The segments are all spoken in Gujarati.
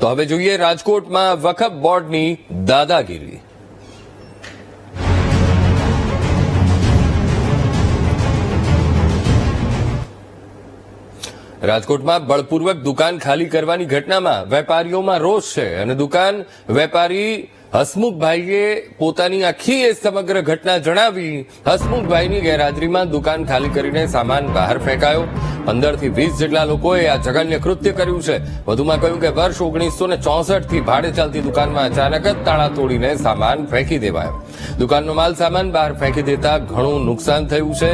તો હવે જોઈએ રાજકોટમાં વખફ બોર્ડની દાદાગીરી. રાજકોટમાં બળપૂર્વક દુકાન ખાલી કરવાની ઘટનામાં વેપારીઓમાં રોષ છે અને દુકાન વેપારી હસમુખભાઈએ પોતાની આખી એ સમગ્ર ઘટના જણાવી હસમુખભાઈની ગેરહાજરીમાં દુકાન ખાલી કરીને સામાન બહાર ફેંકાયો. પંદરથી વીસ જેટલા લોકોએ આ જઘન્ય કૃત્ય કર્યું છે. વધુમાં કહ્યું કે વર્ષ ઓગણીસો ને ચોસઠથી ભાડે ચાલતી દુકાનમાં અચાનક જ તાળા તોડીને સામાન ફેંકી દેવાયો. દુકાનનો માલ સામાન બહાર ફેંકી દેતા ઘણું નુકસાન થયું છે.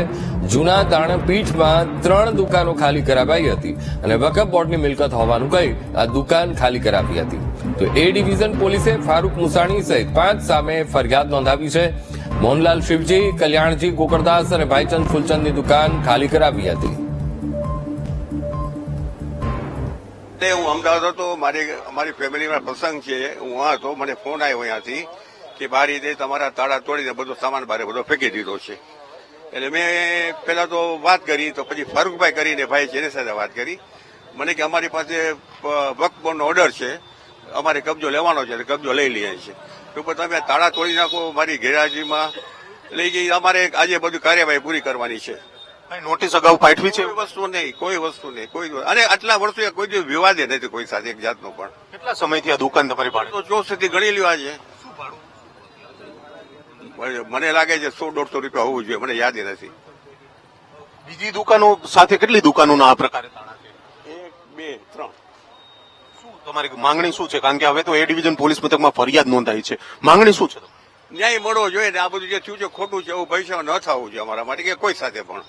જૂના તાણપીઠમાં ત્રણ દુકાનો ખાલી કરાવાઈ હતી અને વકફ બોર્ડની મિલકત હોવાનું કહી આ દુકાન ખાલી કરાવી હતી. તો એ ડિવિઝન પોલીસે ફારૂક મુસાણી સહિત પાંચ સામે ફરિયાદ નોંધાવી છે. મોહનલાલ શિવજી, કલ્યાણજી ગોકળદાસ અને ભાઈચંદ ફૂલચંદની દુકાન ખાલી કરાવી હતી. હું અમદાવાદ હતો. મારી અમારી ફેમિલીમાં પ્રસંગ છે. હું હતો. મને ફોન આવ્યો અહીંયાથી કે બારી દે તમારા તાળા તોડીને બધો સામાન બારે બધો ફેંકી દીધો છે. એટલે મેં પેલા તો વાત કરી તો પછી ફારૂકભાઈ કરીને ભાઈ છે એની સાથે વાત કરી. મને કે અમારી પાસે વકબોર્ડનો ઓર્ડર છે. અમારે કબજો લેવાનો છે એટલે કબજો લઈ લઈએ છે તો તમે તાળા તોડી નાખો મારી ગેરહાજરીમાં લઈ જઈ અમારે આજે બધું કાર્યવાહી પૂરી કરવાની છે. નોટિસ અગાઉ પાઠવી છે? કોઈ વસ્તુ નહીં કોઈ વસ્તુ નહીં કોઈ અને આટલા વર્ષો કોઈ દિવસ વિવાદે નથી કોઈ સાથે એક જાતનો પણ. કેટલા સમયથી આ દુકાન તમારી ભાડે? તો ચોસઠી ગણી લ્યો આજે. મને લાગે છે સો દોઢસો રૂપિયા હોવું જોઈએ મને યાદ નથી. બીજી દુકાનો સાથે કેટલી દુકાનોના આ પ્રકારે તાળા છે? એક બે ત્રણ. શું તમારી માંગણી શું છે? કારણ કે હવે તો એ ડિવિઝન પોલીસ મથકમાં ફરિયાદ નોંધાઈ છે. માંગણી શું છે ન્યાય મળવો જોઈએ ને આ બધું જે થયું છે ખોટું છે એવું ભવિષ્યમાં ન થવું જોઈએ અમારા માટે કે કોઈ સાથે પણ.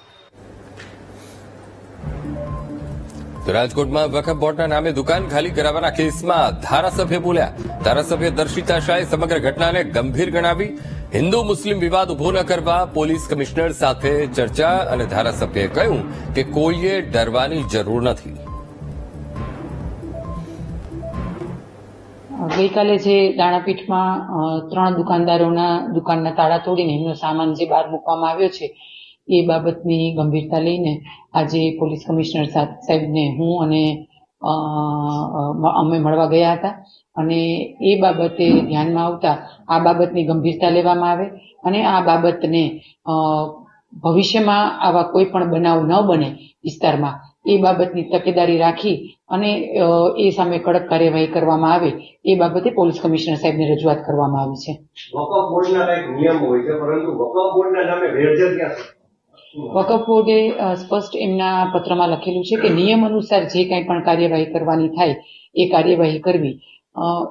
રાજકોટમાં વકફ બોર્ડના નામે દુકાન ખાલી કરાવવાના કેસમાં ધારાસભ્ય બોલ્યા. ધારાસભ્ય દર્શિતા શાહે સમગ્ર ઘટનાને ગંભીર ગણાવી. હિન્દુ મુસ્લિમ વિવાદ ઊભો ન કરવા પોલીસ કમિશનર સાથે ચર્ચા અને ધારાસભ્યએ કહ્યું કે કોઈએ ડરવાની જરૂર નથી. ગઈકાલે જે દાણાપીઠમાં ત્રણ દુકાનદારોના દુકાનના તાળા તોડીને એમનો સામાન જે બહાર મૂકવામાં આવ્યો છે એ બાબતની ગંભીરતા લઈને આજે પોલીસ કમિશનર સાહેબને હું અને અમે મળવા ગયા હતા અને એ બાબતે ધ્યાનમાં આવતા આ બાબતની ગંભીરતા લેવામાં આવે અને આ બાબતને ભવિષ્યમાં આવા કોઈ પણ બનાવ ન બને વિસ્તારમાં એ બાબતની તકેદારી રાખી અને એ સામે કડક કાર્યવાહી કરવામાં આવે એ બાબતે પોલીસ કમિશનર સાહેબને રજૂઆત કરવામાં આવી છે વકફ બોર્ડના કંઈક નિયમ હોય છે, પરંતુ વકફ બોર્ડના નામે વેરઝેર ક્યાં? વકફ બોર્ડે સ્પષ્ટ એમના પત્રમાં લખેલું છે કે નિયમ અનુસાર જે કંઈ પણ કાર્યવાહી કરવાની થાય, એ કાર્યવાહી કરવી.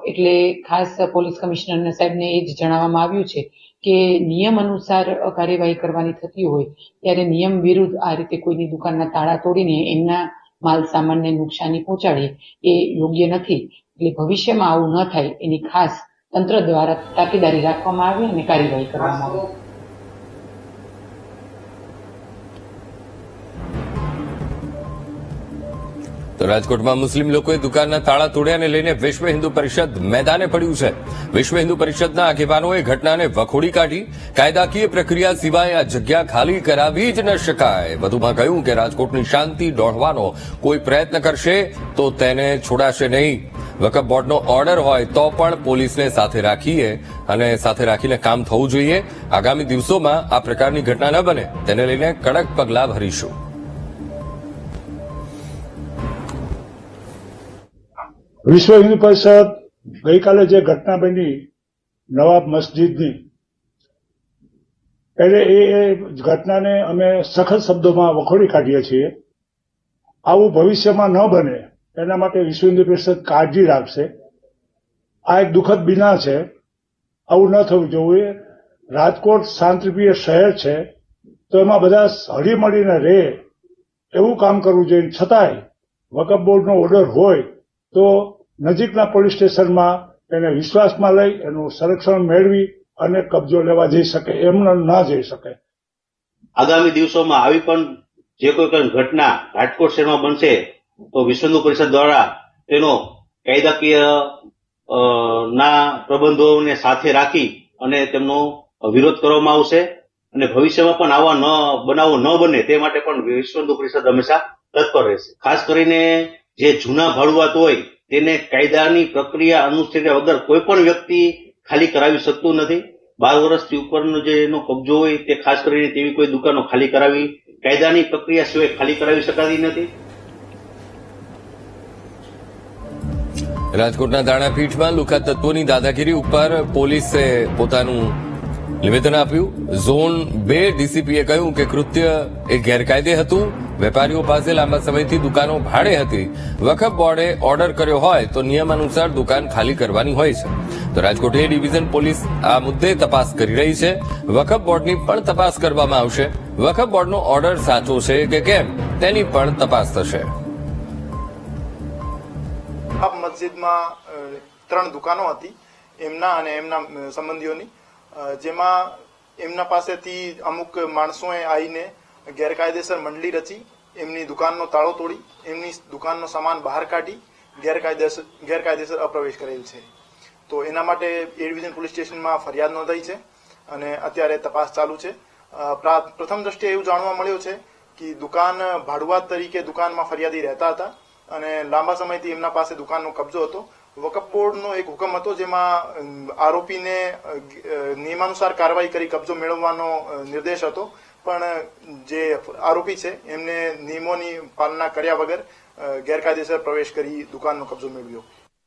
એટલે ખાસ પોલીસ કમિશનર સાહેબને એ જ જણાવવામાં આવ્યું છે કે નિયમ અનુસાર કાર્યવાહી કરવાની થતી હોય, ત્યારે નિયમ વિરુદ્ધ આ રીતે કોઈની દુકાનના તાળા તોડીને એમના માલ સામાનને નુકસાની પહોંચાડે, એ યોગ્ય નથી. એટલે ભવિષ્યમાં આવું ન થાય, એની ખાસ તંત્ર દ્વારા તાકીદારી રાખવામાં આવે અને કાર્યવાહી કરવામાં આવે. રાજકોટમાં મુસ્લિમ લોકોએ દુકાનના તાળા તોડ્યાને લઈને વિશ્વ હિન્દુ પરિષદ મેદાને પડ્યું છે. વિશ્વ હિન્દુ પરિષદના આગેવાનોએ ઘટનાને વખોડી કાઢી. કાયદાકીય પ્રક્રિયા સિવાય આ જગ્યા ખાલી કરાવી જ ન શકાય. વધુમાં કહ્યું કે રાજકોટની શાંતિ દોડવાનો કોઈ પ્રયત્ન કરશે તો તેને છોડાશે નહીં. વકફ બોર્ડનો ઓર્ડર હોય તો પણ પોલીસને સાથે રાખીએ અને સાથે રાખીને કામ થવું જોઈએ. આગામી દિવસોમાં આ પ્રકારની ઘટના ન બને. તેને લઈને કડક પગલાં ભરીશું. વિશ્વ હિન્દુ પરિષદ ગઈકાલે જે ઘટના બની, નવાબ મસ્જિદની એટલે એ ઘટનાને અમે સખત શબ્દોમાં વખોડી કાઢીએ છીએ. આવું ભવિષ્યમાં ન બને, એના માટે વિશ્વ હિન્દુ પરિષદ કાળજી રાખશે. આ એક દુઃખદ બિના છે. આવું ન થવું જોઈએ. રાજકોટ શાંતિપ્રિય શહેર છે, તો એમાં બધા હળી મળીને રહે એવું કામ કરવું જોઈએ. છતાંય વકફ બોર્ડનો ઓર્ડર હોય તો નજીકના પોલીસ સ્ટેશનમાં એને વિશ્વાસમાં લઈ એનું સંરક્ષણ મેળવી અને કબજો લેવા જઈ શકે, એમ ન જઈ શકે. આગામી દિવસોમાં આવી પણ જે કોઈ પણ ઘટના રાજકોટ શહેરમાં બનશે, તો વિશ્વ પરિષદ દ્વારા તેનો કાયદાકીય ના પ્રબંધોને સાથે રાખી અને તેમનો વિરોધ કરવામાં આવશે અને ભવિષ્યમાં પણ આવા ન બનાવો ન બને તે માટે પણ વિશ્વ હિન્દુ પરિષદ હંમેશા તત્પર રહેશે. ખાસ કરીને જે જૂના ભાડુઆત હોય, તેને કાયદાની પ્રક્રિયા અનુસર્યા વગર કોઈ પણ વ્યક્તિ ખાલી કરાવી શકતું નથી. બાર વર્ષથી ઉપરનો જે એનો કબજો હોય તે ખાસ કરીને તેવી કોઈ દુકાનો ખાલી કરાવી, કાયદાની પ્રક્રિયા સિવાય ખાલી કરાવી શકાતી નથી. રાજકોટના દાણાપીઠમાં લુકા તત્વોની દાદાગીરી ઉપર પોલીસે પોતાનું નિવેદન આપ્યું. ઝોન બે ડીસીપીએ કહ્યું કે કૃત્ય એ ગેરકાયદે હતું. વેપારીઓ પાસે લાંબા સમયથી દુકાનો ભાડે હતી. વખફ બોર્ડે ઓર્ડર કર્યો હોય તો નિયમાનુસાર દુકાન ખાલી કરવાની હોય છે. તો રાજકોટ એ ડિવિઝન પોલીસ આ મુદ્દે તપાસ કરી રહી છે. વખફ બોર્ડની પણ તપાસ કરવામાં આવશે. વખફ બોર્ડનો ઓર્ડર સાચો છે કે કેમ, તેની પણ તપાસ થશે. મસ્જિદમાં ત્રણ દુકાનો હતી. એમના અને એમના સંબંધીઓની. જેમાં એમના પાસેથી અમુક માણસોએ આવીને ગેરકાયદેસર મંડળી રચી, એમની દુકાનનો તાળો તોડી, એમની દુકાનનો સામાન બહાર કાઢી ગેરકાયદેસર ગેરકાયદેસર અપ્રવેશ કરેલ છે. તો એના માટે એ ડિવિઝન પોલીસ સ્ટેશનમાં ફરિયાદ નોંધાઈ છે અને અત્યારે તપાસ ચાલુ છે. પ્રા- પ્રથમ દ્રષ્ટિએ એવું જાણવા મળ્યું છે કે દુકાન ભાડુઆત તરીકે દુકાનમાં ફરિયાદી રહેતા હતા અને લાંબા સમયથી એમના પાસે દુકાનનો કબજો હતો. વકફ બોર્ડનો એક હુકમ હતો જેમાં આરોપીને નિયમાનુસાર કાર્યવાહી કરી કબજો મેળવવાનો નિર્દેશ હતો. પણ, જે આરોપી છે, એમને નિયમોની પાલના કર્યા વગર ગેરકાયદેસર પ્રવેશ કરી દુકાનનો કબજો મેળવ્યો.